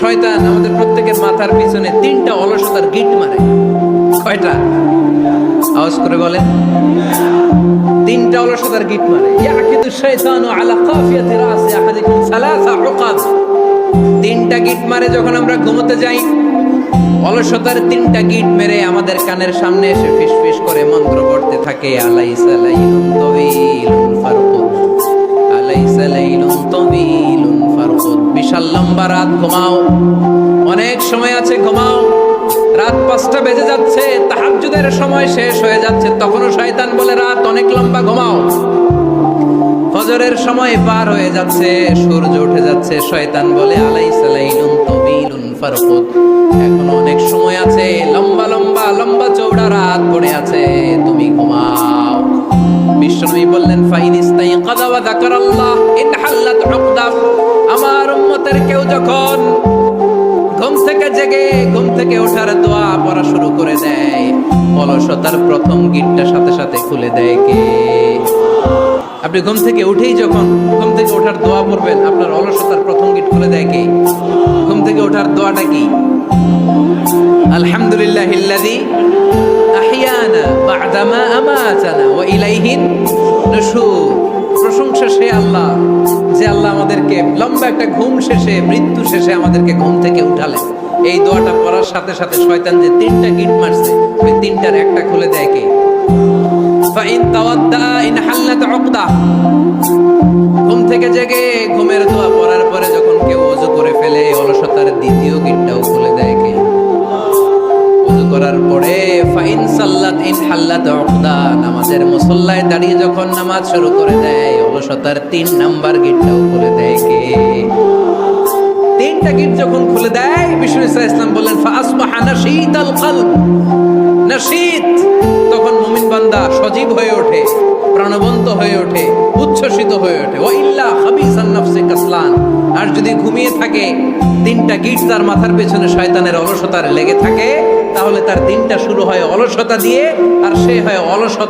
শয়তান আমাদের প্রত্যেকের মাথার পিছনে তিনটা অলসতার গিট মারে। কয়টা? আওয়াজ করে বলেন। তিনটা অলসতার গিট মারে। ইয়াকিদু শাইতানু আলা কাফিয়াতি রাসি আহাদিকুম সালাসা উকাদ। তিনটা গিট মারে যখন আমরা ঘুমোতে যাই, অলসতার তিনটা গিট মেরে আমাদের কানের সামনে এসে ফিসফিস করে মন্ত্র পড়তে থাকে, আলাইসা লাইলুন তাওয়ীলুন ফারকুদ আলাইসা লাইলুন ফারকুদ বিশাল লম্বা রাত, ঘুমাও। অনেক সময় আছে, ঘুমাও। রাত পাঁচটা বেজে যাচ্ছে, তাহাজ্জুদের সময় শেষ হয়ে যাচ্ছে। তখনও শয়তান বলে, রাত অনেক লম্বা, ঘুমাও। ফজরের সময় পার হয়ে যাচ্ছে, সূর্য উঠে যাচ্ছে। শয়তান বলে আলাই সালাইলুন তবিলুন ফারকুদ। এখনও অনেক সময় আছে, লম্বা লম্বা লম্বা চৌড়া রাত পড়ে আছে। তুমি ঘুমাও। বিশ্বনবী বললেন, ফাইন ইস্তাইকাযা ওয়া যাকারাল্লাহ ইন হাল্লাত উকদা। থেকে ওঠার দোয়া পড়া শুরু করে দেয়। অলসতার প্রথম গিটটা সাথে সাথে খুলে দেয় কে? আপনি ঘুম থেকে উঠেই যখন ঘুম থেকে ওঠার দোয়া পড়বেন, আপনার অলসতার প্রথম গিট খুলে দেয় কে? ঘুম থেকে ওঠার দোয়াটা কি? আলহামদুলিল্লাহ ইল্লাযী আহিয়ানা বা'দামা ইলাইহিন নুশুর। প্রশংসা সে আল্লাহ, যে আল্লাহ আমাদেরকে লম্বা একটা ঘুম শেষে, মৃত্যু শেষে আমাদেরকে ঘুম থেকে উঠালেন। এই দোয়াটা পড়ার সাথে সাথে শয়তান যে তিনটা গিট মারছে, ওই তিনটার একটা খুলে দেয় কে? ঘুম থেকে জেগে ঘুমের দোয়া পড়ার পরে যখন কেউ ওযু করে ফেলে, অলসতার দ্বিতীয় গিটটাও খুলে দেয় কে? ওযু করার পরে ফাইন সাল্লাত ইন হাল্লাত উকদা। নামাজের মুসল্লায় দাঁড়িয়ে যখন নামাজ শুরু করে দেয়, অলসতার তিন নাম্বার গিটটাও খুলে দেয় কে? গিট যখন খুলে দেয়, বিষ্ণু ইসলাম বললেন ফাসবাহা নাশীতাল কলব নাশীত তখন মুমিন বান্দা সজীব হয়ে ওঠে, প্রাণবন্ত হয়ে ওঠে, উচ্ছ্বসিত হয়ে ওঠে। ও ইল্লা হাবিসান নাফসে কাসলান। আর যদি ঘুমিয়ে থাকে তিনটা গিট তার মাথার পেছনে শয়তানের অলসতার লেগে থাকে, তাহলে তার দিনটা শুরু হয় অলসতা দিয়ে, আর সে হয় অলসতা